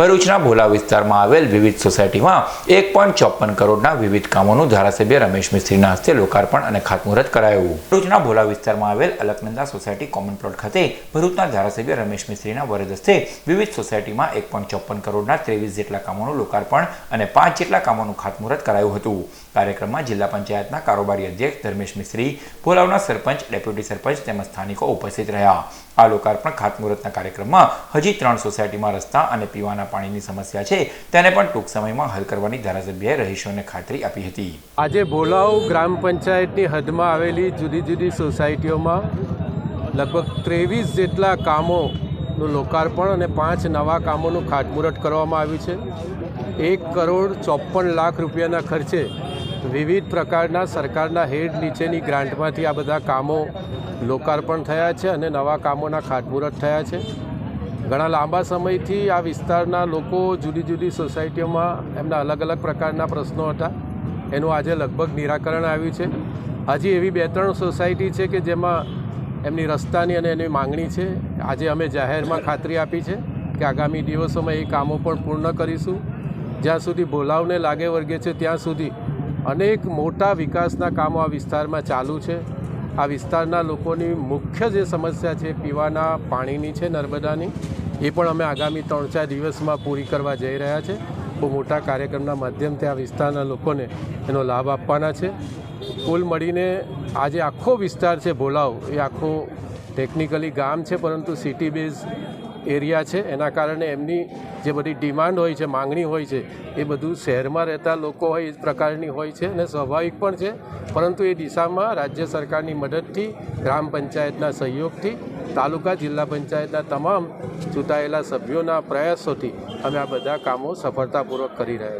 ભરૂચના ભોલા વિસ્તારમાં આવેલ વિવિધ સોસાયટીમાં એક પોઈન્ટ ચોપન કરોડના વિવિધ કામોનું ધારાસભ્ય રમેશ મિસ્ત્રીના હસ્તે લોકાર્પણ અને ખાતમુહૂર્ત કરાયું. ભરૂચના ભોલા વિસ્તારમાં આવેલ અલકનંદા સોસાયટી કોમન પ્લોટ ખાતે ભરૂચના ધારાસભ્ય રમેશ મિસ્ત્રીના વરદ હસ્તે વિવિધ સોસાયટીમાં એક પોઈન્ટ ચોપન કરોડના ત્રેવીસ જેટલા કામોનું લોકાર્પણ અને પાંચ જેટલા કામોનું ખાતમુહૂર્ત કરાયું હતું. કાર્યક્રમમાં જિલ્લા પંચાયતના કારોબારી અધ્યક્ષ ધર્મેશ મિસ્ત્રી, ભોલાવના સરપંચ, ડેપ્યુટી સરપંચ તેમજ સ્થાનિકો ઉપસ્થિત રહ્યા. આ લોકાર્પણ ખાતમુહૂર્તના કાર્યક્રમમાં હજી ત્રણ સોસાયટીમાં રસ્તા અને પીવાના પાણીની સમસ્યા છે, તેને પણ ટૂંક સમયમાં હલ કરવાની ધારાસભ્યએ રહીશોને ખાતરી આપી હતી. આજે ભોલાવ ગ્રામ પંચાયતની હદમાં આવેલી જુદી જુદી સોસાયટીઓમાં લગભગ ત્રેવીસ જેટલા કામોનું લોકાર્પણ અને પાંચ નવા કામોનું ખાતમુહૂર્ત કરવામાં આવ્યું છે. એક કરોડ ચોપન લાખ રૂપિયાના ખર્ચે વિવિધ પ્રકારના સરકારના હેડ નીચેની ગ્રાન્ટમાંથી આ બધા કામો લોકાર્પણ થયા છે અને નવા કામોના ખાતમુહૂર્ત થયા છે. ઘણા લાંબા સમયથી આ વિસ્તારના લોકો જુદી જુદી સોસાયટીઓમાં એમના અલગ અલગ પ્રકારના પ્રશ્નો હતા. એનું આજે લગભગ નિરાકરણ આવ્યું છે. હજી એવી બે ત્રણ સોસાયટી છે કે જેમાં એમની રસ્તાની અને એની માંગણી છે. આજે અમે જાહેરમાં ખાતરી આપી છે કે આગામી દિવસોમાં એ કામો પણ પૂર્ણ કરીશું. જ્યાં સુધી ભોલાવને લાગે વર્ગે છે ત્યાં સુધી અનેક મોટા વિકાસના કામો આ વિસ્તારમાં ચાલુ છે. આ વિસ્તારના લોકોની મુખ્ય જે સમસ્યા છે, પીવાના પાણીની છે, નર્મદાની. એ પણ અમે આગામી ત્રણ ચાર દિવસમાં પૂરી કરવા જઈ રહ્યા છે. બહુ મોટા કાર્યક્રમના માધ્યમથી આ વિસ્તારના લોકોને એનો લાભ આપવાના છે. કુલ મળીને આજે આખો વિસ્તાર છે ભોલાવ. એ આખો ટેકનિકલી ગામ છે, પરંતુ સિટી બેઝ એરિયા છે. એના કારણે એમની જે બધી ડિમાન્ડ હોય છે, માંગણી હોય છે, એ બધું શહેરમાં રહેતા લોકો હોય, એ પ્રકારની હોય છે અને સ્વાભાવિક પણ છે. પરંતુ એ દિશામાં રાજ્ય સરકારની મદદથી, ગ્રામ પંચાયતના સહયોગથી, તાલુકા જિલ્લા પંચાયતના તમામ ચૂંટાયેલા સભ્યોના પ્રયાસોથી અમે આ બધા કામો સફળતાપૂર્વક કરી રહ્યા છીએ.